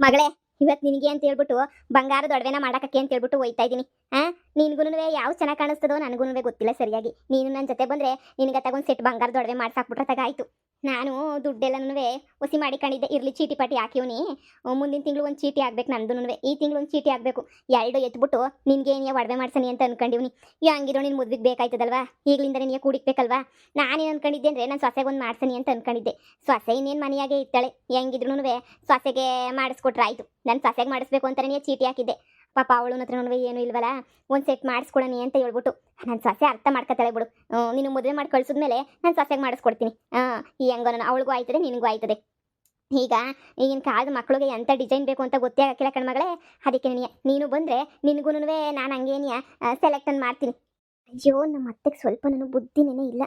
ಮಗಳೇ ಇವತ್ತು ನಿನಗೆ ಅಂತ ಹೇಳ್ಬಿಟ್ಟು ಬಂಗಾರದ ಒಡವೆನ ಮಾಡಕ್ಕೆ ಅಂತ ಹೇಳ್ಬಿಟ್ಟು ಹೋಯ್ತಾ ಇದ್ದೀನಿ ಆ? ನಿನ್ಗೂ ಯಾವ ಚೆನ್ನಾಗಿ ಕಾಣಿಸ್ತದೋ ನನಗೂ ಗೊತ್ತಿಲ್ಲ ಸರಿಯಾಗಿ. ನೀನು ನನ್ನ ಜೊತೆ ಬಂದ್ರೆ ನಿನಗೆ ತಗೊಂಡು ಸೆಟ್ ಬಂಗಾರ ಒಡವೆ ಮಾಡ್ಸಾಕ್ಬಿಟ್ರೆ ತಗಾಯ್ತು ನಾನು ದುಡ್ಡೆಲ್ಲನೂ ಒಸಿ ಮಾಡಿಕೊಂಡಿದ್ದೆ ಇರ್ಲಿ ಚೀಟಿ ಪಾಟಿ ಹಾಕಿವ್ನಿ. ಮುಂದಿನ ತಿಂಗಳು ಒಂದು ಚೀಟಿ ಆಗ್ಬೇಕು ನಂದು ಈ ತಿಂಗಳು ಒಂದು ಚೀಟಿ ಆಗಬೇಕು. ಎರಡು ಎತ್ಬಿಟ್ಟು ನಿನ್ಗೆ ಏನಿಯ ಒಡವೆ ಮಾಡ್ಸನಿ ಅಂತ ಅನ್ಕೊಂಡಿವ್ನಿ. ಹಂಗಿರೋ ನಿನ್ನ ಮುದ್ವಿಗೆ ಬೇಕಾಯ್ತದಲ್ವಾ? ಈಗಲಿಂದ ನಿನಗೆ ಕೂಡಿಕ್ಬೇಕಲ್ವಾ? ನಾನೇನು ಅನ್ಕೊಂಡಿದ್ದೆ ಅಂದರೆ ನಾನು ಸೊಸೆಗೆ ಒಂದು ಮಾಡ್ಸನಿ ಅಂತ ಅನ್ಕೊಂಡಿದ್ದೆ. ಸೊಸೆ ಇನ್ನೇನು ಮನೆಯಾಗೆ ಇರ್ತಾಳೆ ಹೆಂಗಿದ್ರು ಸೊಸೆಗೆ ಮಾಡಿಸ್ಕೊಟ್ರೆ ಆಯ್ತು ನಾನು ಸೊಸೆಗೆ ಮಾಡಿಸ್ಬೇಕು ನೀ ಚೀಟಿ ಹಾಕಿದ್ದೆ. ಪಾಪ ಅವಳು ಹತ್ರನೂ ಏನು ಇಲ್ವಲ್ಲ? ಒಂದು ಸೆಟ್ ಮಾಡಿಸ್ಕೊಡನಿ ಅಂತ ಹೇಳ್ಬಿಟ್ಟು ನನ್ನ ಸೊಸೆ ಅರ್ಥ ಮಾಡ್ಕೊತಾಳೆ ಬಿಡು. ನೀನು ಮದುವೆ ಮಾಡಿ ಕಳ್ಸಿದ್ಮೇಲೆ ನಾನು ಸೊಸೆಗೆ ಮಾಡಿಸ್ಕೊಡ್ತೀನಿ. ಈ ಹೆಂಗೋ ನಾನು ಅವಳಿಗೂ ಆಯ್ತದೆ, ನಿನಗೂ ಆಯ್ತದೆ. ಈಗ ಈಗಿನ ಕಾಲದ ಮಕ್ಕಳಿಗೆ ಎಂಥ ಡಿಸೈನ್ ಬೇಕು ಅಂತ ಗೊತ್ತೇ ಆಗಕ್ಕಿಲ್ಲ ಕಣ್ಮಗಳೇ ಅದಕ್ಕೆ ನೀನು ನೀನು ಬಂದರೆ ನಿನಗೂ ನಾನು ಹಂಗೇನಿಯ ಸೆಲೆಕ್ಟನ್ ಮಾಡ್ತೀನಿ. ಅಯ್ಯೋ ನಮ್ಮ ಅತ್ತೆಗೆ ಸ್ವಲ್ಪ ನನಗೆ ಬುದ್ಧಿನೇ ಇಲ್ಲ.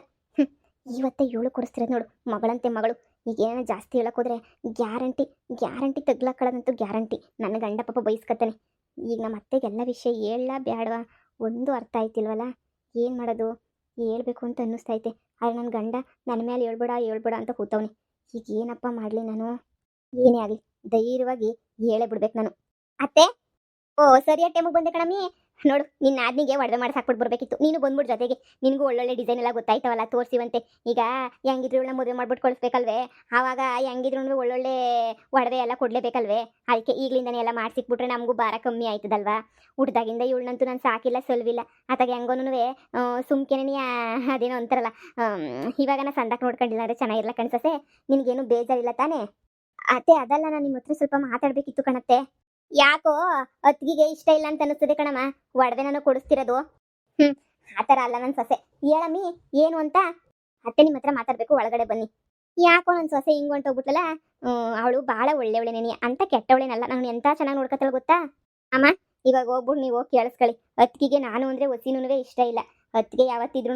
ಇವತ್ತೇ ಏಳು ಕೊಡಿಸ್ತಿರೋದು ನೋಡು, ಮಗಳಂತೆ ಮಗಳು. ಈಗ ಏನೋ ಜಾಸ್ತಿ ಹೇಳಕ್ ಹೋದ್ರೆ ಗ್ಯಾರಂಟಿ ಗ್ಯಾರಂಟಿ ತಗ್ಲಾಕೊಳ್ಳೋದಂತೂ ಗ್ಯಾರಂಟಿ. ನನ್ನ ಗಂಡ ಪಾಪ ಬೈಸ್ಕತ್ತಾನೆ ಈಗ ನಮ್ಮ ಅತ್ತೆಗೆಲ್ಲ ವಿಷಯ ಹೇಳ ಬೇಡವಾ ಒಂದು ಅರ್ಥ ಆಯ್ತಿಲ್ವಲ್ಲ ಏನು ಮಾಡೋದು? ಹೇಳ್ಬೇಕು ಅಂತ ಅನ್ನಿಸ್ತೈತೆ ಆದರೆ ನನ್ನ ಗಂಡ ನನ್ನ ಮೇಲೆ ಹೇಳ್ಬೇಡ ಹೇಳ್ಬೇಡ ಅಂತ ಕೂತವ್ನಿ. ಈಗ ಏನಪ್ಪ ಮಾಡಲಿ ನಾನು? ಏನೇ ಆಗಲಿ, ಧೈರ್ಯವಾಗಿ ಹೇಳೇ ಬಿಡ್ಬೇಕು ನಾನು. ಅತ್ತೆ? ಓ ಸರಿಯಾ ಟೈಮಿಗೆ ಬಂದೆ ಕಣಮ್ಮಿ. ನೋಡು, ನಿನ್ನ ಆದ್ನಿಗೆ ಒಡವೆ ಮಾಡಿ ಹಾಕ್ಬಿಟ್ಟು ಬರಬೇಕಿತ್ತು. ನೀನು ಬಂದ್ಬಿಟ್ಟು ಜೊತೆಗೆ. ನಿನಗೂ ಒಳ್ಳೊಳ್ಳೆ ಡಿಸೈನ್ ಎಲ್ಲ ಗೊತ್ತಾಯ್ತವಲ್ಲ, ತೋರಿಸಿವಂತೆ. ಈಗ ಹೆಂಗಿದ್ರು ಇವಳನ್ನ ಮದುವೆ ಮಾಡ್ಬಿಟ್ಟು ಕಳಿಸ್ಬೇಕಲ್ವೇ? ಆವಾಗ ಹೆಂಗಿದ್ರು ಒಳ್ಳೊಳ್ಳೆ ಒಡವೆ ಎಲ್ಲ ಕೊಡಲೇಬೇಕಲ್ವೇ? ಅದಕ್ಕೆ ಈಗಲಿಂದನೇ ಎಲ್ಲ ಮಾಡಿಸಿಕ್ಬಿಟ್ರೆ ನಮಗೂ ಭಾರ ಕಮ್ಮಿ ಆಯ್ತದಲ್ವಾ? ಹುಡ್ದಾಗಿಂದ ಇವಳನ್ನಂತೂ ನಾನು ಸಾಕಿಲ್ಲ, ಸೊಲ್ವಿಲ್ಲ. ಆತಾಗ ಹೆಂಗೋನು ಸುಮ್ಕೆನೇ ಅದೇನೋ ಅಂತಾರಲ್ಲ ಇವಾಗ ನಾನು ಸಂದಕ್ಕೆ ನೋಡ್ಕೊಂಡಿಲ್ಲ ಅಂದರೆ ಚೆನ್ನಾಗಿರಲ್ಲ ಕಣ್ಸಸೆ ನಿನಗೇನು ಬೇಜಾರಿಲ್ಲ ತಾನೇ? ಅತ್ತೆ ಅದಲ್ಲ, ನಾನು ನಿಮ್ಮ ಹತ್ರ ಸ್ವಲ್ಪ ಮಾತಾಡಬೇಕಿತ್ತು ಕಣತ್ತೆ. ಯಾಕೋ ಅತ್ತಿಗೆ ಇಷ್ಟ ಇಲ್ಲ ಅಂತ ಅನಿಸ್ತದೆ ಕಣಮ್ಮ. ಒಡವೆ ನಾನು ಕೊಡಿಸ್ತಿರೋದು. ಹ್ಮ್ ಆತರ ಅಲ್ಲ ನನ್ನ ಸೊಸೆ. ಹೇಳಮ್ಮಿ, ಏನು ಅಂತ? ಅತ್ತೆ ನಿಮ್ ಹತ್ರ ಮಾತಾಡ್ಬೇಕು, ಒಳಗಡೆ ಬನ್ನಿ. ಯಾಕೋ ನನ್ನ ಸೊಸೆ ಹಿಂಗ್ ಹೊಂಟೋಗ್ಬಿಟ್ಲಲ್ಲ? ಅವಳು ಭಾಳ ಒಳ್ಳೆವಳೆ ನೆನೆ. ಅಂತ ಕೆಟ್ಟವಳೇನಲ್ಲ, ನಾನು ಎಂತ ಚೆನ್ನಾಗಿ ನೋಡ್ಕೊತಾಳ ಗೊತ್ತಾ? ಅಮ್ಮ, ಇವಾಗ ಹೋಗ್ಬಿಟ್ಟು ನೀವು ಕೇಳಿಸ್ಕೊಳ್ಳಿ. ಅತ್ತಿಗೆ ನಾನು ಅಂದ್ರೆ ಒಸಿನೂ ಇಷ್ಟ ಇಲ್ಲ. ಅತ್ತಿಗೆ ಯಾವತ್ತಿದ್ರೂ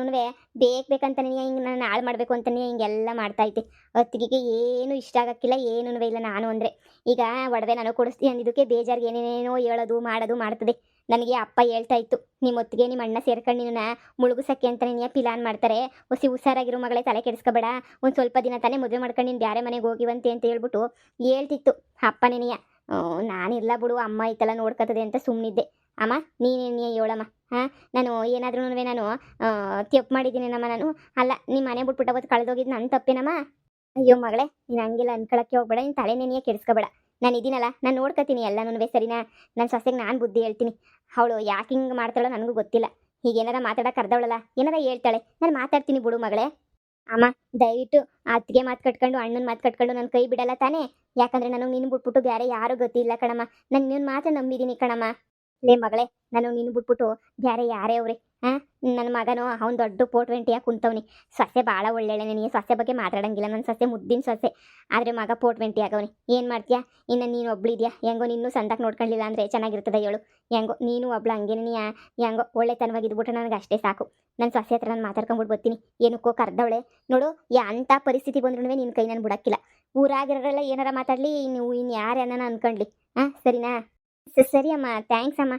ಬೇಕು ಬೇಕಂತಾನೆ ಹಿಂಗೆ ನಾನು ಹಾಳು ಮಾಡಬೇಕು ಅಂತಾನೆ ಹಿಂಗೆಲ್ಲ ಮಾಡ್ತಾ ಐತೆ ಅತ್ತಿಗೆಗೆ ಏನು ಇಷ್ಟ ಆಗಕ್ಕಿಲ್ಲ ಏನೂ ಇಲ್ಲ ನಾನು ಅಂದರೆ. ಈಗ ಒಡವೆ ನಾನು ಕೊಡಿಸ್ತೀನಿ ಅಂದಿದ್ದಕ್ಕೆ ಬೇಜಾರಿಗೆ ಏನೇನೇನೋ ಹೇಳೋದು ಮಾಡೋದು ಮಾಡ್ತದೆ. ನನಗೆ ಅಪ್ಪ ಹೇಳ್ತಾ ಇತ್ತು ನಿಮ್ಮ ಒತ್ತಿಗೆ ನಿಮ್ಮ ಅಣ್ಣ ಸೇರ್ಕೊಂಡು ನಿನ್ನ ಮುಳುಗುಸಕ್ಕೆ ಅಂತ ನೀನು ಪಿಲಾನ್ ಮಾಡ್ತಾರೆ. ಹೊಸಿ ಹುಷಾರಾಗಿರೋ ಮಗಳೇ, ತಲೆ ಕೆಡಿಸ್ಕೋಬೇಡ. ಒಂದು ಸ್ವಲ್ಪ ದಿನ ತಾನೇ ಮದುವೆ ಮಾಡ್ಕೊಂಡು ನೀನು ಬೇರೆ ಮನೆಗೆ ಹೋಗಿವಂತೆ ಅಂತ ಹೇಳ್ಬಿಟ್ಟು ಹೇಳ್ತಿತ್ತು. ಅಪ್ಪ ನೆನೆಯ ನಾನಿಲ್ಲ ಬಿಡು, ಅಮ್ಮ ಐತಲ್ಲ ನೋಡ್ಕೊತದೆ ಅಂತ ಸುಮ್ಮನಿದ್ದೆ ಅಮ್ಮ, ನೀನೇನೇ ಹೇಳಮ್ಮ? ಹಾಂ? ನಾನು ಏನಾದ್ರೂ ನಾನು ತಪ್ಪು ಮಾಡಿದ್ದೀನೇನಮ್ಮ ನಾನು. ಅಲ್ಲ ನಿಮ್ಮ ಮನೆ ಬಿಟ್ಬಿಟ್ಟು ಅವತ್ತು ಕಳೆದೋಗಿದ್ದು ನನ್ನ ತಪ್ಪೇನಮ್ಮ? ಅಯ್ಯೋ ಮಗಳೇ, ನೀನು ಹಂಗೆಲ್ಲ ಅನ್ಕೊಳಕ್ಕೆ ಹೋಗ್ಬೇಡ, ನೀನು ತಲೆ ನೆನೆಯ ಕೆಡಿಸ್ಕೋಬೇಡ. ನಾನು ಇದೀನಲ್ಲ, ನಾನು ನೋಡ್ಕೊತೀನಿ ಎಲ್ಲನೂ ಸರಿನಾ ನನ್ನ ಸೊಸೆಗೆ ನಾನು ಬುದ್ಧಿ ಹೇಳ್ತೀನಿ. ಅವಳು ಯಾಕೆ ಹಿಂಗೆ ಮಾಡ್ತಾಳೋ ನನಗೂ ಗೊತ್ತಿಲ್ಲ. ಹೀಗೇನಾರ ಮಾತಾಡಕ್ಕೆ ಅರ್ಧವಳಲ್ಲ, ಏನಾರ ಹೇಳ್ತಾಳೆ. ನಾನು ಮಾತಾಡ್ತೀನಿ ಬಿಡು ಮಗಳೇ. ಅಮ್ಮ, ದಯವಿಟ್ಟು ಅತ್ತಿಗೆ ಮಾತು ಕಟ್ಕೊಂಡು, ಅಣ್ಣನ ಮಾತು ಕಟ್ಕೊಂಡು ನನ್ನ ಕೈ ಬಿಡಲ್ಲ ತಾನೇ? ಯಾಕಂದ್ರೆ ನನಗೆ ನಿನ್ನ ಬಿಟ್ಬಿಟ್ಟು ಬೇರೆ ಯಾರೂ ಗೊತ್ತಿಲ್ಲ ಕಣಮ್ಮ. ನಾನು ನಿನ್ನ ಮಾತ್ರ ನಂಬಿದ್ದೀನಿ ಕಣಮ್ಮ. ಲೇ ಮಗಳೇ, ನಾನು ನೀನು ಬಿಟ್ಬಿಟ್ಟು ಬೇರೆ ಯಾರೇ ಅವ್ರಿ ಹಾಂ ನನ್ನ ಮಗನು, ಅವ್ನು ದೊಡ್ಡ ಪೋಟ್ವೆಂಟಿಯಾಗಿ ಕುಂತವ್ನಿ. ಸೊಸೆ ಭಾಳ ಒಳ್ಳೆಳೆ ನನಗೆ ಸೊಸೆ ಬಗ್ಗೆ ಮಾತಾಡಂಗಿಲ್ಲ ನನ್ನ ಸೊಸೆ ಮುದ್ದಿನ ಸೊಸೆ. ಆದರೆ ಮಗ ಪೋಟ್ವೆಂಟಿ ಆಗವನಿ. ಏನು ಮಾಡ್ತೀಯಾ? ಇನ್ನು ನೀನು ಒಬ್ಳಿದ್ಯಾ? ಹೆಂಗೋ ನಿನ್ನೂ ಸಂದಕ್ಕೆ ನೋಡ್ಕೊಳ್ಳಿಲ್ಲ ಅಂದರೆ ಚೆನ್ನಾಗಿರ್ತದೆ ಹೇಳು. ಹೆಂಗೋ ನೀನು ಒಬ್ಳು ಹೆಂಗೋ ಒಳ್ಳೆತನವಾಗಿ ಇದ್ಬಿಟ್ರೆ ನನಗೆ ಅಷ್ಟೇ ಸಾಕು. ನನ್ನ ಸೊಸೆ ಹತ್ರ ನಾನು ಮಾತಾಡ್ಕೊಂಡ್ಬಿಟ್ಟು ಬರ್ತೀನಿ. ಏನಕ್ಕೋ ಕರ್ದವಳೆ. ನೋಡು, ಯಾ ಪರಿಸ್ಥಿತಿ ಬಂದ್ರೂ ನಿನ್ನ ಕೈ ನಾನು ಬಿಡಕ್ಕಿಲ್ಲ. ಊರಾಗಿರೋರೆಲ್ಲ ಏನಾರ ಮಾತಾಡಲಿ ನೀವು ಇನ್ನು ಯಾರು ಅನ್ಕೊಂಡ್ಲಿ. ಹಾಂ ಸರಿನಾ? ಸರಿ ಅಮ್ಮ ಥ್ಯಾಂಕ್ಸ್ ಅಮ್ಮ.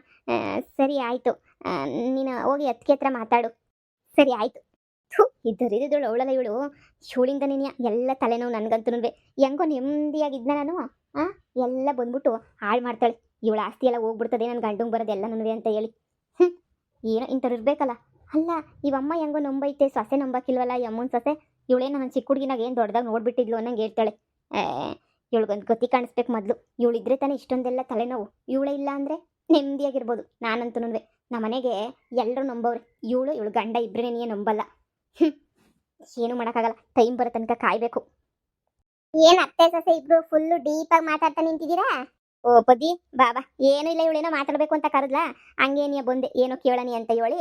ಸರಿ ಆಯಿತು. ನೀನು ಹೋಗಿ ಅತ್ತಿಗೆ ಹತ್ರ ಮಾತಾಡು. ಸರಿ ಆಯಿತು. ಥು ಇದ್ದರಿದ್ದಳು ಅವಳಲ್ಲ ಇವಳು. ಇವಳಿಂದ ನೀನು ಎಲ್ಲ ತಲೆನೋವು ನನಗಂತೂ ಹೆಂಗೋ ನೆಮ್ಮದಿಯಾಗಿದ್ನ ನಾನು. ಆ, ಎಲ್ಲ ಬಂದ್ಬಿಟ್ಟು ಹಾಳು ಮಾಡ್ತಾಳೆ. ಇವಳ ಆಸ್ತಿ ಎಲ್ಲ ಹೋಗ್ಬಿಡ್ತದೆ ನನ್ನ ಗಂಡಂಗೆ ಬರೋದು ಎಲ್ಲ ನನಗೆ ಅಂತ ಹೇಳಿ. ಏನೋ ಇಂಥವ್ರು ಇರಬೇಕಲ್ಲ. ಅಲ್ಲ, ಇವಮ್ಮ ಹೆಂಗೋ ನಂಬೈತೆ, ಸೊಸೆ ನಂಬಕ್ಕಿಲ್ವಲ್ಲ ಈ ಅಮ್ಮನ ಸೊಸೆ? ಇವಳೇ ನನ್ನ ಚಿಕ್ಕ ಹುಡುಗಿನಾಗ ಏನು ದೊಡ್ಡದಾಗ ನೋಡ್ಬಿಟ್ಟಿದ್ಲು ಅನ್ನಂಗೆ ಹೇಳ್ತಾಳೆ. ಇವಳಿಗೊಂದು ಗತಿ ಕಾಣಿಸ್ಬೇಕು ಮೊದಲು. ಇವಳಿದ್ರೆ ತಾನೇ ಇಷ್ಟೊಂದೆಲ್ಲ ತಲೆನೋವು. ಇವಳೇ ಇಲ್ಲ ಅಂದರೆ ನೆಮ್ಮದಿಯಾಗಿರ್ಬೋದು. ನಾನಂತೂ ನಮ್ಮ ಮನೆಗೆ ಎಲ್ಲರೂ ನಂಬೋರು ಇವಳು ಇವಳು ಗಂಡ ಇಬ್ಬರೇ ನಂಬಲ್ಲ. ಹ್ಞೂ ಏನು ಮಾಡೋಕ್ಕಾಗಲ್ಲ. ಟೈಮ್ ಬರೋ ತನಕ ಕಾಯಬೇಕು. ಏನು ಅತ್ತೆ ಸೊಸೆ ಇಬ್ರು ಫುಲ್ಲು ಡೀಪಾಗಿ ಆಗಿ ಮಾತಾಡ್ತಾ ನಿಂತಿದ್ದೀರಾ? ಓ ಪದಿ ಬಾಬಾ ಏನೂ ಇಲ್ಲ ಇವಳೇನೋ ಮಾತಾಡಬೇಕು ಅಂತ ಕರೆದ್ಲಾ? ಹಂಗೇನಿಯ ಬಂದೆ. ಏನೋ ಕೇಳನಿ ಅಂತ ಹೇಳಿ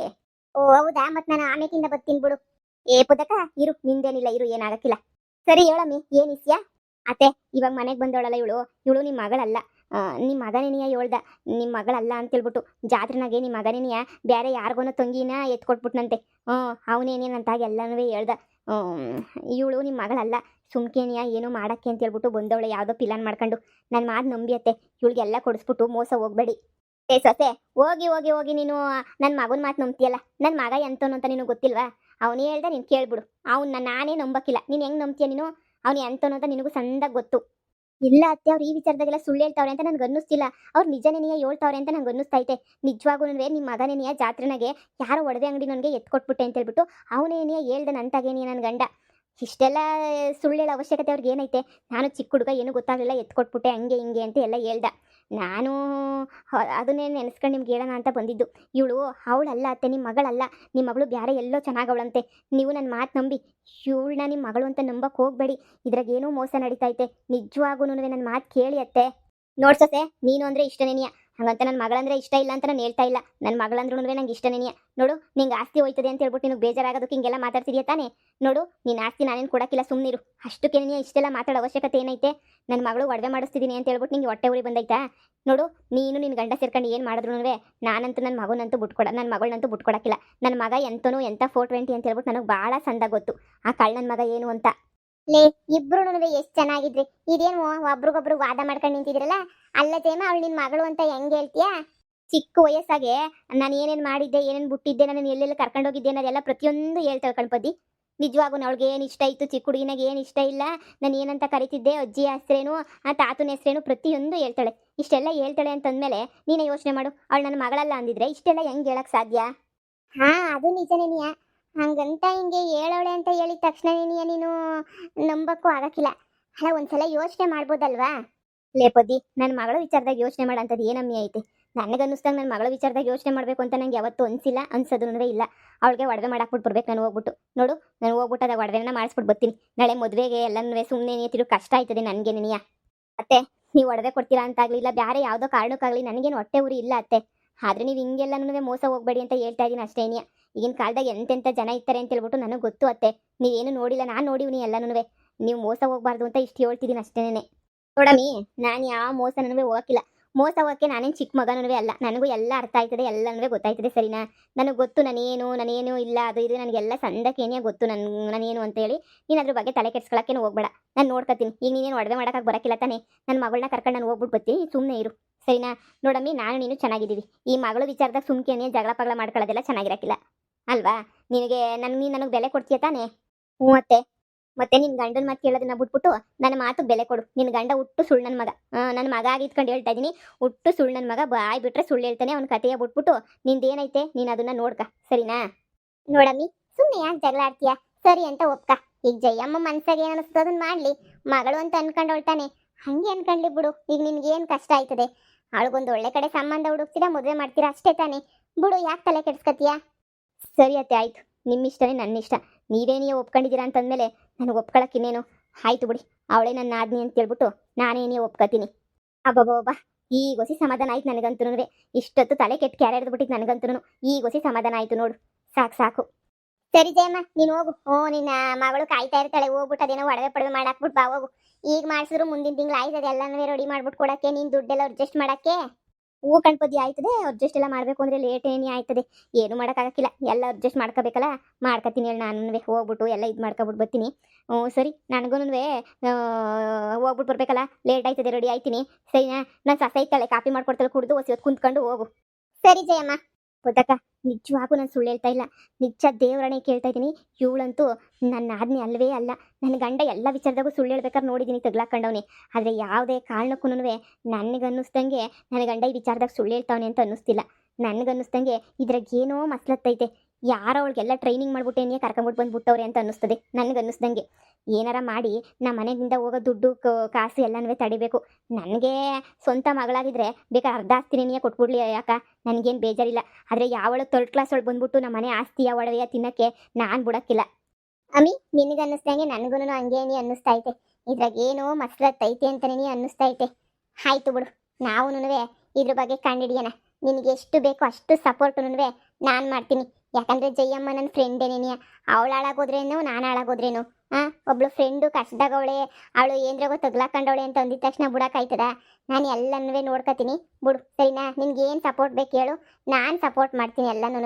ಓ ಹೌದಾ? ಮತ್ತು ನಾನು ಆಮೇಕಿಂದ ಬರ್ತೀನಿ ಬಿಡು ಏ ಪುದಕ ಇರು. ನಿಂದೇನಿಲ್ಲ ಇರು ಏನಾಗಕ್ಕಿಲ್ಲ. ಸರಿ ಹೇಳಮ್ಮಿ. ಏನಿಸ್ಯಾ ಇಸ್ಯ? ಅತ್ತೆ, ಇವಾಗ ಮನೆಗೆ ಬಂದವಳಲ್ಲ ಇವಳು. ಇವಳು ನಿಮ್ಮ ಮಗಳಲ್ಲ. ನಿಮ್ಮ ಮಗನೇನಿಯ ಹೇಳ್ದ. ನಿಮ್ಮ ಮಗಳಲ್ಲ ಅಂತ ಹೇಳ್ಬಿಟ್ಟು ಜಾತ್ರೆನಾಗೆ ನಿಮ್ಮ ಮಗನೇನಿಯ ಬೇರೆ ಯಾರಿಗೋನೋ ತಂಗಿನ ಎತ್ಕೊಟ್ಬಿಟ್ನಂತೆ. ಹ್ಞೂ, ಅವನೇನೇನಂತಾಗ ಎಲ್ಲನೂ ಹೇಳ್ದ. ಇವಳು ನಿಮ್ಮ ಮಗಳಲ್ಲ, ಸುಮ್ಕೇನಿಯ ಏನೋ ಮಾಡಕ್ಕೆ ಅಂತ ಹೇಳ್ಬಿಟ್ಟು ಬಂದವಳೆ ಯಾವುದೋ ಪಿಲಾನ್ ಮಾಡ್ಕೊಂಡು. ನನ್ನ ಮಾತು ನಂಬಿಯತ್ತೆ ಇವಳಿಗೆಲ್ಲ ಕೊಡಿಸ್ಬಿಟ್ಟು ಮೋಸ ಹೋಗ್ಬೇಡಿ. ಏ ಸೊಸೆ, ಹೋಗಿ ಹೋಗಿ ಹೋಗಿ ನೀನು ನನ್ನ ಮಗನ ಮಾತು ನಂಬ್ತೀಯಲ್ಲ? ನನ್ನ ಮಗ ಎಂತನು ಅಂತ ನಿನಗೆ ಗೊತ್ತಿಲ್ವಾ? ಅವನೇ ಹೇಳ್ದೆ, ನೀನು ಕೇಳ್ಬಿಡು. ಅವ್ನ ನಾನೇ ನಂಬಕ್ಕಿಲ್ಲ ನೀನು ಹೆಂಗೆ ನಂಬ್ತೀಯ ನೀನು? ಅವ್ನು ಎಂತನು ಅಂತ ನಿನಗೂ ಸಂದಾಗ ಗೊತ್ತು. ಇಲ್ಲ ಅತ್ತೆ, ಅವ್ರು ಈ ವಿಚಾರದಾಗೆಲ್ಲ ಸುಳ್ಳು ಹೇಳ್ತಾವ್ರೆ ಅಂತ ನನ್ಗೆ ಅನ್ನಿಸ್ತಿಲ್ಲ. ಅವ್ರು ನಿಜನೇನೆಯ ಹೇಳ್ತಾವ್ರೆ ಅಂತ ನಂಗೆ ಅನ್ನಿಸ್ತೈತೆ ನಿಜವಾಗೂನುವೆ ನಿಮ್ಮ ಮಗನೇನಿಯ ಜಾತ್ರೆನಾಗೆ ಯಾರೋ ಒಡವೆ ಅಂಗಡಿ ನನಗೆ ಎತ್ಕೊಟ್ಬಿಟ್ಟೆ ಅಂತ ಹೇಳ್ಬಿಟ್ಟು ಅವನೇನೆಯ ಹೇಳ್ದೆ ನಂತಾಗೇನೆಯ ನನ್ನ ಗಂಡ. ಇಷ್ಟೆಲ್ಲ ಸುಳ್ಳು ಹೇಳೋ ಅವಶ್ಯಕತೆ ಅವ್ರಿಗೆ ಏನೈತೆ? ನಾನು ಚಿಕ್ಕ ಹುಡುಗ, ಏನೂ ಗೊತ್ತಾಗಲಿಲ್ಲ, ಎತ್ಕೊಟ್ಬಿಟ್ಟೆ, ಹಂಗೆ ಹಿಂಗೆ ಅಂತ ಎಲ್ಲ ಹೇಳ್ದ. ನಾನು ಅದನ್ನೇ ನೆನೆಸ್ಕೊಂಡು ನಿಮ್ಗೆ ಹೇಳೋಣ ಅಂತ ಬಂದಿದ್ದು. ಇವಳು ಅವಳಲ್ಲ, ಅತ್ತೆ ನಿಮ್ಮ ಮಗಳಲ್ಲ. ನಿಮ್ಮ ಮಗಳು ಬೇರೆ ಎಲ್ಲೋ ಚೆನ್ನಾಗವಳಂತೆ. ನೀವು ನನ್ನ ಮಾತು ನಂಬಿ. ಇವಳನ್ನ ನಿಮ್ಮ ಮಗಳು ಅಂತ ನಂಬಕ್ಕೆ ಹೋಗಬೇಡಿ. ಇದ್ರಾಗ ಏನೋ ಮೋಸ ನಡೀತೈತೆ. ನಿಜವಾಗೂ ನನ್ನ ಮಾತು ಕೇಳಿ ಅತ್ತೆ. ನೋಡ್ಸೋಸೆ ನೀನು ಅಂದರೆ ಇಷ್ಟನೇನಿಯ ಹಂಗಂತ ನನ್ನ ಮಗಳಂದ್ರೆ ಇಷ್ಟ ಇಲ್ಲ ಅಂತ ನಾನು ಹೇಳ್ತಾ ಇಲ್ಲ. ನನ್ನ ಮಗಳಂದ್ರೂ ನಂಗೆ ಇಷ್ಟನೇ ನೋಡು, ನಿಂಗೆ ಆಸ್ತಿ ಹೋಯ್ತದೆ ಅಂತ ಹೇಳ್ಬಿಟ್ಟು ನಿನಗೆ ಬೇಜಾರಾಗೋದಕ್ಕೆ ಹಿಂಗೆಲ್ಲ ಮಾತಾಡ್ತಿದ್ಯಾ ತಾನೆ? ನೋಡು, ನೀನು ಆಸ್ತಿ ನಾನೇನು ಕೊಡೋಕ್ಕಿಲ್ಲ ಸುಮ್ಮನಿರು ಅಷ್ಟಕ್ಕೆ ನೀನು ಇಷ್ಟೆಲ್ಲ ಮಾತಾಡೋ ಅವಶ್ಯಕತೆ ಏನೈತೆ? ನನ್ನ ಮಗಳು ಒಡವೆ ಮಾಡಿಸ್ತಿದ್ದೀನಿ ಅಂತ ಹೇಳ್ಬಿಟ್ಟು ನಿಂಗೆ ಹೊಟ್ಟೆ ಉರಿ ಬಂದೈತಾ? ನೋಡು, ನೀನು ನಿನ್ನ ಗಂಡ ಸೇರ್ಕೊಂಡು ಏನು ಮಾಡಿದ್ರು ನಾನಂತೂ ನನ್ನ ಮಗನಂತೂ ಬಿಟ್ಕೊಡ ನನ್ನ ಮಗಳನ್ನಂತೂ ಬಿಟ್ಕೊಡಕ್ಕಿಲ್ಲ. ನನ್ನ ಮಗ ಎಂತನೂ ಎಂತ ಫೋರ್ ಟ್ವೆಂಟಿ ಅಂತ ಹೇಳ್ಬಿಟ್ಟು ನನಗೆ ಭಾಳ ಸಂದ ಗೊತ್ತು. ಆ ಕಳ್ಳನ ಮಗ ಏನು ಅಂತ? ಲೇ, ಇಬ್ರು ಎಷ್ಟ್ ಚೆನ್ನಾಗಿದ್ರಿ. ಇದೇನು ಒಬ್ರಿಗೊಬ್ರು ವಾದ ಮಾಡ್ಕೊಂಡು ನಿಂತಿದ್ರಲ್ಲ? ಅಲ್ಲ ತೇಮ, ಅವಳು ನಿನ್ ಮಗಳು ಅಂತ ಹೆಂಗ್ ಹೇಳ್ತೀಯ? ಚಿಕ್ಕ ವಯಸ್ಸಾಗೆ ನಾನು ಏನೇನು ಮಾಡಿದ್ದೆ, ಏನೇನು ಬಿಟ್ಟಿದ್ದೆ ನಾನು ಎಲ್ಲೆಲ್ಲ ಕರ್ಕೊಂಡೋಗಿದ್ದೆ ಅನ್ನೋದೆಲ್ಲ ಪ್ರತಿಯೊಂದು ಹೇಳ್ತಾಳೆ ಕಣ್ಪದಿ ನಿಜವಾಗೂ ಅವಳಿಗೆ ಏನು ಇಷ್ಟ ಇತ್ತು, ಚಿಕ್ಕ ಹುಡುಗಿನಾಗ ಏನು ಇಷ್ಟ ಇಲ್ಲ? ನಾನು ಏನಂತ ಕರಿತಿದ್ದೆ, ಅಜ್ಜಿ ಹೆಸ್ರೇನು, ಆ ತಾತನ ಹೆಸ್ರೇನು ಪ್ರತಿಯೊಂದು ಹೇಳ್ತಾಳೆ. ಇಷ್ಟೆಲ್ಲ ಹೇಳ್ತಾಳೆ ಅಂತಂದ್ಮೇಲೆ ನೀನೇ ಯೋಚನೆ ಮಾಡು. ಅವಳು ನನ್ನ ಮಗಳಲ್ಲ ಅಂದಿದ್ರೆ ಇಷ್ಟೆಲ್ಲ ಹೆಂಗೆ ಹೇಳಕ್ ಸಾಧ್ಯ? ಹಾ, ಅದು ನಿಜನೇನಿಯ ಹಂಗಂತ ಹಿಂಗೆ ಹೇಳೋಳೆ ಅಂತ ಹೇಳಿದ ತಕ್ಷಣ ನೀನು ನಂಬಕ್ಕೂ ಆಗಕ್ಕಿಲ್ಲ. ಅಲ್ಲ, ಒಂದ್ಸಲ ಯೋಚನೆ ಮಾಡ್ಬೋದಲ್ವಾ? ಲೇಪದಿ ನನ್ನ ಮಗಳ ವಿಚಾರದಾಗ ಯೋಚನೆ ಮಾಡೋಂಥದ್ದು ಏನಮ್ಮಿ ಐತೆ? ನನಗೆ ಅನ್ನಿಸ್ದಾಗ ನನ್ನ ಮಗಳ ವಿಚಾರದಾಗ ಯೋಚನೆ ಮಾಡಬೇಕು ಅಂತ ನಂಗೆ ಯಾವತ್ತೂ ಅನಿಸಿಲ್ಲ, ಅನ್ಸೋದು ಇಲ್ಲ. ಅವಳಿಗೆ ಒಡವೆ ಮಾಡಾಕ್ಬಿಟ್ಟು ಬರ್ಬೇಕು ನಾನು ಹೋಗ್ಬಿಟ್ಟು. ನೋಡು, ನಾನು ಹೋಗ್ಬಿಟ್ಟು ಅದಾಗ ಒಡವೆನ ಮಾಡಿಸ್ಬಿಟ್ಟು ಬರ್ತೀನಿ. ನಾಳೆ ಮದುವೆಗೆ ಎಲ್ಲನೂ ಸುಮ್ಮನೆ ತಿರು ಕಷ್ಟ ಆಯ್ತದೆ ನನಗೆ ನಿನಿಯ ಅತ್ತೆ, ನೀವು ಒಡವೆ ಕೊಡ್ತೀರಾ ಅಂತಾಗಲಿ ಇಲ್ಲ ಬೇರೆ ಯಾವುದೋ ಕಾರಣಕ್ಕಾಗಲಿ ನನಗೇನು ಹೊಟ್ಟೆ ಉರಿ ಇಲ್ಲ ಅತ್ತೆ. ಆದರೆ ನೀವು ಹಿಂಗೆಲ್ಲನೂ ಮೋಸ ಹೋಗಬೇಡಿ ಅಂತ ಹೇಳ್ತಾ ಇದ್ದೀನಿ ನೀ ಈಗಿನ ಕಾಲದಾಗ ಎಂತೆಂಥ ಜನ ಇರ್ತಾರೆ ಅಂತ ಹೇಳ್ಬಿಟ್ಟು ನನಗೆ ಗೊತ್ತು ಅತ್ತೆ. ನೀವೇನು ನೋಡಿಲ್ಲ, ನಾನು ನೋಡಿವ್ನಿ ಎಲ್ಲನೂ ನೀವು ಮೋಸ ಹೋಗ್ಬಾರ್ದು ಅಂತ ಇಷ್ಟು ಹೇಳ್ತಿದ್ದೀನಿ ಅಷ್ಟೇನೆ ನೋಡಮ್ಮಿ ನಾನು ಯಾವ ಮೋಸನೂ ಹೋಗಕ್ಕಿಲ್ಲ. ಮೋಸ ಹೋಗಕ್ಕೆ ನಾನೇನು ಚಿಕ್ಕ ಮಗನೂ ಅಲ್ಲ. ನನಗೂ ಎಲ್ಲ ಅರ್ಥ ಆಯ್ತದೆ ಎಲ್ಲನೂ ಗೊತ್ತಾಯ್ತದೆ ಸರಿನಾ? ನನಗೆ ಗೊತ್ತು ನಾನೇನು ನಾನೇನು ಇಲ್ಲ, ಅದು ಇದು ನನಗೆಲ್ಲ ಸಂದಕ್ಕೇನೇ ಗೊತ್ತು ನನ್, ನಾನೇನು ಅಂತ ಹೇಳಿ ನೀನು ಅದ್ರ ಬಗ್ಗೆ ತಲೆ ಕೆಡ್ಸ್ಕೊಳಕ್ಕೇನು ಹೋಗ್ಬೇಡ. ನಾನು ನೋಡ್ಕೊತೀನಿ. ಈಗ ನೀನೇನು ಒಡವೆ ಮಾಡೋಕ್ಕೆ ಬರೋಕ್ಕಿಲ್ಲ ತಾನೇ? ನನ್ನ ಮಗಳನ್ನ ಕರ್ಕೊಂಡು ನಾನು ಹೋಗ್ಬಿಟ್ಟು ಬರ್ತೀನಿ ಸುಮ್ಮನೆ ಇರು. ಸರಿನಾ? ನೋಡಮ್ಮಿ, ನಾನು ನೀನು ಚೆನ್ನಾಗಿದ್ದೀವಿ. ಈ ಮಗಳು ವಿಚಾರದಾಗ ಸುಮ್ಕೆನೇ ಜಗಳ ಪಗಳ ಮಾಡ್ಕೊಳ್ಳೋದೆಲ್ಲ ಚೆನ್ನಾಗಿರಕ್ಕಿಲ್ಲ. ಅಲ್ವಾ? ನಿನಗೆ ನನ್ ನೀನು ನನಗೆ ಬೆಲೆ ಕೊಡ್ತೀಯ ತಾನೇ? ಹ್ಞೂ ಮತ್ತೆ ಮತ್ತೆ ನಿನ್ನ ಗಂಡನ ಮಾತು ಕೇಳೋದನ್ನ ಬಿಟ್ಬಿಟ್ಟು ನನ್ನ ಮಾತು ಬೆಲೆ ಕೊಡು. ನಿನ್ನ ಗಂಡ ಹುಟ್ಟು ಸುಳ್ಳು ನನ್ನ ಮಗ. ನನ್ನ ಮಗ ಆಗಿದ್ಕೊಂಡು ಹೇಳ್ತಾ ಇದ್ದೀನಿ ಹುಟ್ಟು ಸುಳ್ಳು ನನ್ನ ಮಗ ಬಾಯ್ ಬಿಟ್ರೆ ಸುಳ್ಳು ಹೇಳ್ತಾನೆ ಅವ್ನ ಕಥೆಯ ಬಿಟ್ಬಿಟ್ಟು ನಿಂದೇನೈತೆ? ನೀನು ಅದನ್ನ ನೋಡ್ಕ. ಸರಿನಾ? ನೋಡಮ್ಮಿ ಸುಮ್ಮನೆ ಯಾಕೆ ಜಗಳ ಆಡ್ತೀಯ? ಸರಿ ಅಂತ ಒಪ್ಕ. ಈಗ ಜಯಮ್ಮ ಮನ್ಸಾಗ ಏನ್ ಅನಿಸ್ತೋ ಅದನ್ನ ಮಾಡ್ಲಿ. ಮಗಳು ಅಂತ ಅನ್ಕೊಂಡೋಳ್ತಾನೆ. ಹಂಗೆ ಅನ್ಕೊಂಡ್ಲಿ ಬಿಡು. ಈಗ ನಿನ್ಗೆ ಏನ್ ಕಷ್ಟ ಆಯ್ತದೆ? ಅವಳಿಗೊಂದು ಒಳ್ಳೆ ಕಡೆ ಸಂಬಂಧ ಹುಡುಕ್ತೀರಾ, ಮದುವೆ ಮಾಡ್ತೀರಾ? ಅಷ್ಟೇ ತಾನೇ. ಬಿಡು, ಯಾಕೆ ತಲೆ ಕೆಡ್ಸ್ಕತ್ತೀಯ? ಸರಿ ಅತ್ತೆ, ಆಯ್ತು. ನಿಮ್ಮ ಇಷ್ಟನೇ ನನ್ನ ಇಷ್ಟ ನೀವೇನೇ ಒಪ್ಕೊಂಡಿದ್ದೀರಾ ಅಂತಂದಮೇಲೆ ನನಗೆ ಒಪ್ಕೊಳಕ್ಕಿನ್ನೇನು ಆಯ್ತು ಬಿಡಿ. ಅವಳೇ ನನ್ನ ಆದ್ನಿ ಅಂತ ಹೇಳ್ಬಿಟ್ಟು ನಾನೇನೇ ಒಪ್ಕೋತೀನಿ. ಅಬ್ಬಬ್ಬಬ್ಬ. ಈ ಸಮಾಧಾನ ಆಯ್ತು ನನಗಂತೂ ಇಷ್ಟೊತ್ತು ತಲೆ ಕೆಟ್ಟು ಕ್ಯಾರೆ ಬಿಟ್ಟಿದ್ದು ನನಗಂತೂ ಈ ಹೊಸಿ ಸಮಾಧಾನ ಆಯ್ತು ನೋಡು. ಸಾಕು ಸಾಕು. ಸರಿ ಜಯಮ್ಮ, ನೀನು ಹೋಗು. ಓ ನಿನ್ನ ಮಗಳು ಕಾಯ್ತಾ ಇರ್ತಾಳೆ. ಹೋಗ್ಬಿಟ್ಟು ಅದೇನೋ ಒಡವೆ ಪಡವೆ ಮಾಡಾಕ್ಬಿಟ್ಟು ಬಾ, ಹೋಗು. ಈಗ ಮಾಡಿಸಿದ್ರು ಮುಂದಿನ ತಿಂಗಳು ಆಯ್ತದೆ. ಎಲ್ಲನೂ ರೆಡಿ ಮಾಡ್ಬಿಟ್ಟು ಕೊಡಕ್ಕೆ, ನೀನು ದುಡ್ಡೆಲ್ಲ ಅಡ್ಜಸ್ಟ್ ಮಾಡಕ್ಕೆ. ಹೂ ಗಣಪತಿ ಆಯ್ತದೆ ಅಡ್ಜಸ್ಟ್ ಎಲ್ಲ ಮಾಡಬೇಕು ಅಂದರೆ ಲೇಟ್ ಏನೇ ಆಯ್ತದೆ. ಏನು ಮಾಡೋಕ್ಕಾಗಕ್ಕಿಲ್ಲ ಎಲ್ಲ ಅಡ್ಜಸ್ಟ್ ಮಾಡ್ಕೋಬೇಕಲ್ಲ? ಮಾಡ್ಕೊತೀನಿ ಹೇಳಿ ನಾನು ಹೋಗ್ಬಿಟ್ಟು ಎಲ್ಲ ಇದು ಮಾಡ್ಕೊಬಿಟ್ಟು ಬರ್ತೀನಿ. ಹ್ಞೂ, ಸರಿ. ನನಗೂ ಹೋಗ್ಬಿಟ್ಟು ಬರಬೇಕಲ್ಲ? ಲೇಟ್ ಆಯ್ತದೆ ರೆಡಿ ಆಯ್ತೀನಿ. ಸರಿನಾ? ನಾನು ಸಸ ಕಾಫಿ ಕಾಪಿ ಮಾಡ್ಕೊಡ್ತಾಳೆ, ಕುಡಿದು ಹೊಸಿ ಕುಂತ್ಕೊಂಡು ಹೋಗು. ಸರಿ ಜಯಮ್ಮ. ಗೊತ್ತಕ್ಕ ನಿಜವಾಗೂ ನಾನು ಸುಳ್ಳು ಹೇಳ್ತಾ ಇಲ್ಲ. ನಿಜ ದೇವರಣೆ ಕೇಳ್ತಾ ಇದ್ದೀನಿ. ಇವಳಂತೂ ನನ್ನ ಆಜ್ಞೆ ಅಲ್ವೇ ಅಲ್ಲ. ನನ್ನ ಗಂಡ ಎಲ್ಲ ವಿಚಾರದಾಗೂ ಸುಳ್ಳು ಹೇಳ್ಬೇಕಾದ್ರೆ ನೋಡಿದ್ದೀನಿ ತಗ್ಲಾಕೊಂಡವನೆ. ಆದರೆ ಯಾವುದೇ ಕಾರಣಕ್ಕೂ ನನಗನ್ನಿಸ್ದಂಗೆ ನನ್ನ ಗಂಡ ಈ ವಿಚಾರದಾಗ ಸುಳ್ಳು ಹೇಳ್ತಾವನೆ ಅಂತ ಅನ್ನಿಸ್ತಿಲ್ಲ. ನನಗನ್ನಿಸ್ದಂಗೆ ಇದ್ರಾಗ ಏನೋ ಮಸ್ಲತ್ತೈತೆ. ಯಾರೋ ಅವಳಿಗೆಲ್ಲ ಟ್ರೈನಿಂಗ್ ಮಾಡ್ಬಿಟ್ಟೇನೆ ಕರ್ಕೊಂಬಿಟ್ಟು ಬಂದ್ಬಿಟ್ಟವ್ರೆ ಅಂತ ಅನ್ನಿಸ್ತದೆ. ನನಗನ್ನಿಸ್ದಂಗೆ ಏನಾರ ಮಾಡಿ ನಮ್ಮ ಮನೆಯಿಂದ ಹೋಗೋ ದುಡ್ಡು ಕಾಸು ಎಲ್ಲನೂ ತಡಿಬೇಕು. ನನಗೆ ಸ್ವಂತ ಮಗಳಾಗಿದ್ರೆ ಬೇಕಾದ್ರೆ ಅರ್ಧ ಆಸ್ತಿನೇ ಕೊಟ್ಬಿಡ್ಲಿ ಯಾಕ ನನಗೇನು ಬೇಜಾರಿಲ್ಲ. ಆದರೆ ಯಾವಳು ತರ್ಡ್ ಕ್ಲಾಸ್ ಒಳಗೆ ಬಂದ್ಬಿಟ್ಟು ನಮ್ಮ ಮನೆ ಆಸ್ತಿಯ ಒಡವೆಯ ತಿನ್ನಕ್ಕೆ ನಾನು ಬಿಡೋಕ್ಕಿಲ್ಲ. ಅಮ್ಮಿ, ನಿನಗೆ ಅನ್ನಿಸ್ದಂಗೆ ನನಗೂ ಹಂಗೆ ನೀ ಅನ್ನಿಸ್ತಾ ಐತೆ ಇದ್ರಾಗ ಏನೋ ಮಸ್ಲತ್ತೈತೆ ಅಂತಾನೆ ಅನ್ನಿಸ್ತಾ ಐತೆ ಆಯ್ತು ಬಿಡು. ನಾವು ಇದ್ರ ಬಗ್ಗೆ ಕಂಡಿಡಿಯೋಣ ನಿನಗೆ ಎಷ್ಟು ಬೇಕೋ ಅಷ್ಟು ಸಪೋರ್ಟ್ ಸಪೋರ್ಟು ನಾನು ಮಾಡ್ತೀನಿ. ಯಾಕಂದ್ರೆ ಜಯಮ್ಮ ನನ್ನ ಫ್ರೆಂಡ್ ಏನೇನಿಯ? ಅವಳು ಹಾಳಾಗೋದ್ರೇನು, ನಾನು ಹಾಳಾಗೋದ್ರೇನು? ಆ? ಒಬ್ಳು ಫ್ರೆಂಡು ಕಷ್ಟದಾಗವಳೆ ಅವಳು ಏನ್ರಾಗೋ ತಗ್ಲಾಕೊಂಡವಳೆ ಅಂತ ಅಂದಿದ ತಕ್ಷಣ ಬಿಡಕ್ಕಾಯ್ತದ ನಾನು ಎಲ್ಲನೂ ನೋಡ್ಕೊತೀನಿ. ಬಿಡು, ಸರಿನಾ? ನಿನ್ಗೆ ಏನು ಸಪೋರ್ಟ್ ಬೇಕು ಹೇಳು. ನಾನು ಸಪೋರ್ಟ್ ಮಾಡ್ತೀನಿ ಎಲ್ಲನೂ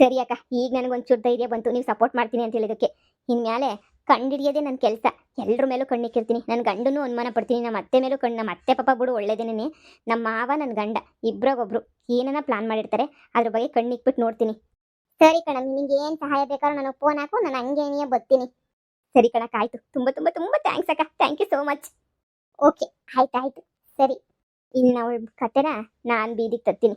ಸರಿ ಅಕ್ಕ, ಈಗ ನನಗೊಂಚೂರು ಧೈರ್ಯ ಬಂತು. ನೀವು ಸಪೋರ್ಟ್ ಮಾಡ್ತೀನಿ ಅಂತ ಹೇಳಿದಕ್ಕೆ. ಇನ್ಮೇಲೆ ಕಂಡಿಡಿಯೋದೇ ನನ್ನ ಕೆಲಸ. ಎಲ್ಲರ ಮೇಲೂ ಕಣ್ಣಿಕ್ಕಿರ್ತೀನಿ ನನ್ನ ಗಂಡನೂ ಅನುಮಾನ ಪಡ್ತೀನಿ. ನಮ್ಮ ಅತ್ತೆ ಮೇಲೂ ಕಣ್ಣು ನಮ್ಮ ಅತ್ತೆ ಪಾಪ ಬಿಡು ಒಳ್ಳೇದೇನೆ ನಮ್ಮ ಮಾವ ನನ್ನ ಗಂಡ. ಇಬ್ಬರಿಗೊಬ್ರು ಏನನ್ನ ಪ್ಲಾನ್ ಮಾಡಿರ್ತಾರೆ, ಅದ್ರ ಬಗ್ಗೆ ಕಣ್ಣಿಕ್ಬಿಟ್ಟು ನೋಡ್ತೀನಿ. ಸರಿ ಕಣಮ್ಮ ನಿಂಗೆ ಏನು ಸಹಾಯ ಬೇಕಾದ್ರೂ ನನಗೆ ಫೋನ್ ಹಾಕು, ನಾನು ಹಂಗೇನಿಯೇ ಬರ್ತೀನಿ. ಸರಿ ಕಣಕ್ಕ ಆಯ್ತು ತುಂಬ ತುಂಬ ತುಂಬ ಥ್ಯಾಂಕ್ಸ್ ಅಕ್ಕ. Thank you so much okay ಆಯ್ತಾಯ್ತು. ಸರಿ, ಇನ್ನು ಅವಳ ಕತೆನ ನಾನು ಬೀದಿಗೆ ತತ್ತೀನಿ